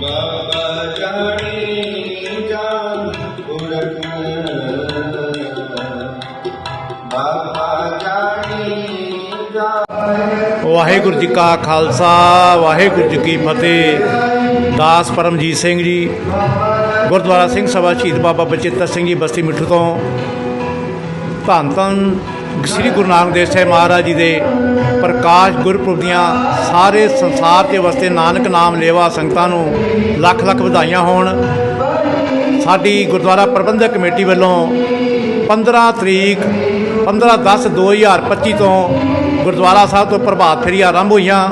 Bye. Waheguru ji ਕਾ ਖਾਲਸਾ, ਵਾਹਿਗੁਰੂ ਜੀ ਕੀ ਫਤਿਹ। ਦਾਸ ਪਰਮਜੀਤ ਸਿੰਘ ਜੀ, ਗੁਰਦੁਆਰਾ ਸਿੰਘ ਸਭਾ ਸ਼ਹੀਦ ਬਾਬਾ ਬਚਿੱਤਰ ਸਿੰਘ ਜੀ ਬਸਤੀ ਮਿੱਠੂ ਤੋਂ। ਧੰਨ ਧੰਨ ਸ੍ਰੀ ਗੁਰੂ ਨਾਨਕ ਦੇਵ ਸਾਹਿਬ ਮਹਾਰਾਜ ਜੀ ਦੇ ਪ੍ਰਕਾਸ਼ ਗੁਰਪੁਰਬ ਦੀਆਂ ਸਾਰੇ ਸੰਸਾਰ ਦੇ ਵਸਤੇ ਨਾਨਕ ਨਾਮ ਲੇਵਾ ਸੰਗਤਾਂ ਨੂੰ ਲੱਖ ਲੱਖ ਵਧਾਈਆਂ ਹੋਣ। ਸਾਡੀ ਗੁਰਦੁਆਰਾ ਪ੍ਰਬੰਧਕ ਕਮੇਟੀ ਵੱਲੋਂ 15 ਤਰੀਕ 15 10 2025 ਤੋਂ ਗੁਰਦੁਆਰਾ ਸਾਹਿਬ ਤੋਂ ਪ੍ਰਭਾਤ ਫੇਰੀ ਆਰੰਭ ਹੋਈਆਂ,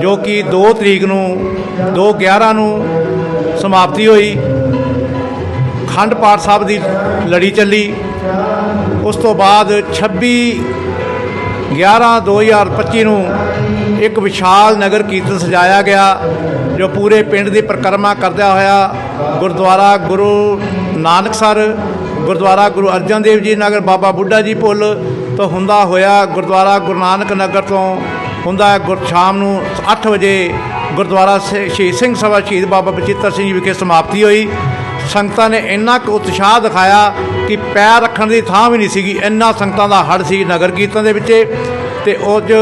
ਜੋ ਕਿ 2 ਤਰੀਕ ਨੂੰ 2 11 ਨੂੰ ਸਮਾਪਤੀ ਹੋਈ। ਖੰਡ ਪਾਠ ਸਾਹਿਬ ਦੀ ਲੜੀ ਚੱਲੀ। ਉਸ ਤੋਂ ਬਾਅਦ 26 11 2025 ਨੂੰ ਇੱਕ ਵਿਸ਼ਾਲ ਨਗਰ ਕੀਰਤਨ ਸਜਾਇਆ ਗਿਆ, ਜੋ ਪੂਰੇ ਪਿੰਡ ਦੀ ਪਰਿਕਰਮਾ ਕਰਦਿਆਂ ਹੋਇਆ ਗੁਰਦੁਆਰਾ ਗੁਰੂ ਨਾਨਕ ਸਰ, ਗੁਰਦੁਆਰਾ ਗੁਰੂ ਅਰਜਨ ਦੇਵ ਜੀ ਨਗਰ ਬਾਬਾ ਬੁੱਢਾ ਜੀ ਪੁੱਲ ਤੋਂ ਹੁੰਦਾ ਹੋਇਆ ਗੁਰਦੁਆਰਾ ਗੁਰੂ ਨਾਨਕ ਨਗਰ ਤੋਂ ਹੁੰਦਾ ਗੁਰ ਸ਼ਾਮ ਨੂੰ 8 ਵਜੇ ਗੁਰਦੁਆਰਾ ਸ- ਸ਼ਹੀਦ ਸਿੰਘ ਸਭਾ ਸ਼ਹੀਦ ਬਾਬਾ ਬਚਿੱਤਰ ਸਿੰਘ ਜੀ ਵਿਖੇ ਸਮਾਪਤੀ ਹੋਈ। ਸੰਗਤਾਂ ਨੇ ਇੰਨਾ ਕੁ ਉਤਸ਼ਾਹ ਦਿਖਾਇਆ ਕਿ ਪੈਰ ਰੱਖਣ ਦੀ ਥਾਂ ਵੀ ਨਹੀਂ ਸੀਗੀ। ਇੰਨਾ ਸੰਗਤਾਂ ਦਾ ਹੜ ਸੀ ਨਗਰ ਕੀਰਤਨ ਦੇ ਵਿੱਚ। ਤੇ ਅੱਜ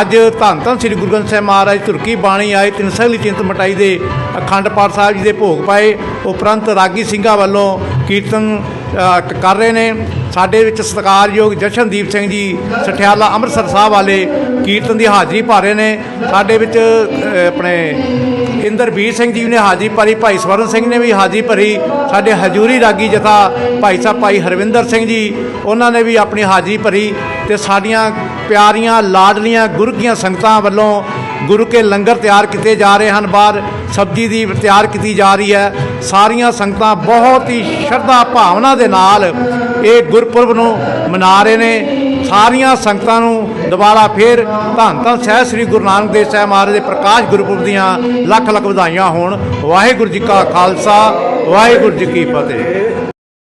ਅੱਜ ਧੰਨ ਧੰਨ ਸ੍ਰੀ ਗੁਰੂ ਗ੍ਰੰਥ ਸਾਹਿਬ ਮਹਾਰਾਜ ਤੁਰਕੀ ਬਾਣੀ ਆਏ, ਤਿੰਨ ਚਿੰਤ ਮਟਾਈ ਦੇ ਅਖੰਡ ਪਾਠ ਸਾਹਿਬ ਜੀ ਦੇ ਭੋਗ ਪਾਏ। ਉਪਰੰਤ ਰਾਗੀ ਸਿੰਘਾਂ ਵੱਲੋਂ ਕੀਰਤਨ ਕਰ ਰਹੇ ਨੇ। ਸਾਡੇ ਵਿੱਚ ਸਤਿਕਾਰਯੋਗ ਜਸ਼ਨਦੀਪ ਸਿੰਘ ਜੀ, ਸਠਿਆਲਾ ਅੰਮ੍ਰਿਤਸਰ ਸਾਹਿਬ ਵਾਲੇ ਕੀਰਤਨ ਦੀ ਹਾਜ਼ਰੀ ਭਰ ਰਹੇ ਨੇ। ਸਾਡੇ ਵਿੱਚ ਆਪਣੇ ਇੰਦਰਵੀਰ ਸਿੰਘ ਜੀ ਨੇ ਹਾਜ਼ਰੀ ਭਰੀ, ਭਾਈ ਸਵਰਨ ਸਿੰਘ ਨੇ ਵੀ ਹਾਜ਼ਰੀ ਭਰੀ। ਸਾਡੇ ਹਜੂਰੀ ਰਾਗੀ ਜਥਾ ਭਾਈ ਸਾਹਿਬ ਭਾਈ ਹਰਵਿੰਦਰ ਸਿੰਘ ਜੀ, ਉਹਨਾਂ ਨੇ ਵੀ ਆਪਣੀ ਹਾਜ਼ਰੀ ਭਰੀ ਤੇ ਸਾਡੀਆਂ ਪਿਆਰੀਆਂ, ਲਾਡਲੀਆਂ, ਗੁਰਗੀਆਂ ਸੰਗਤਾਂ ਵੱਲੋਂ ਗੁਰੂ ਕੇ ਲੰਗਰ ਤਿਆਰ ਕੀਤੇ ਜਾ ਰਹੇ ਹਨ, ਬਾਹਰ ਸਬਜ਼ੀ ਦੀ ਤਿਆਰ ਕੀਤੀ ਜਾ ਰਹੀ ਹੈ। ਸਾਰੀਆਂ ਸੰਗਤਾਂ ਬਹੁਤ ਹੀ ਸ਼ਰਧਾ ਭਾਵਨਾ ਦੇ ਨਾਲ ਇਹ ਗੁਰਪੁਰਬ ਨੂੰ ਮਨਾ ਰਹੇ ਨੇ। ਸਾਰੀਆਂ ਸੰਗਤਾਂ ਨੂੰ ਦੁਬਾਰਾ ਫੇਰ ਧੰਨ ਧੰਨ ਸਹਿ ਸ੍ਰੀ ਗੁਰੂ ਨਾਨਕ ਦੇਵ ਸਾਹਿਬ ਮਹਾਰਾਜ ਦੇ ਪ੍ਰਕਾਸ਼ ਗੁਰਪੁਰਬ ਦੀਆਂ ਲੱਖ ਲੱਖ ਵਧਾਈਆਂ ਹੋਣ। ਵਾਹਿਗੁਰੂ ਜੀ ਕਾ ਖਾਲਸਾ, ਵਾਹਿਗੁਰੂ ਜੀ ਕੀ ਫਤਿਹ।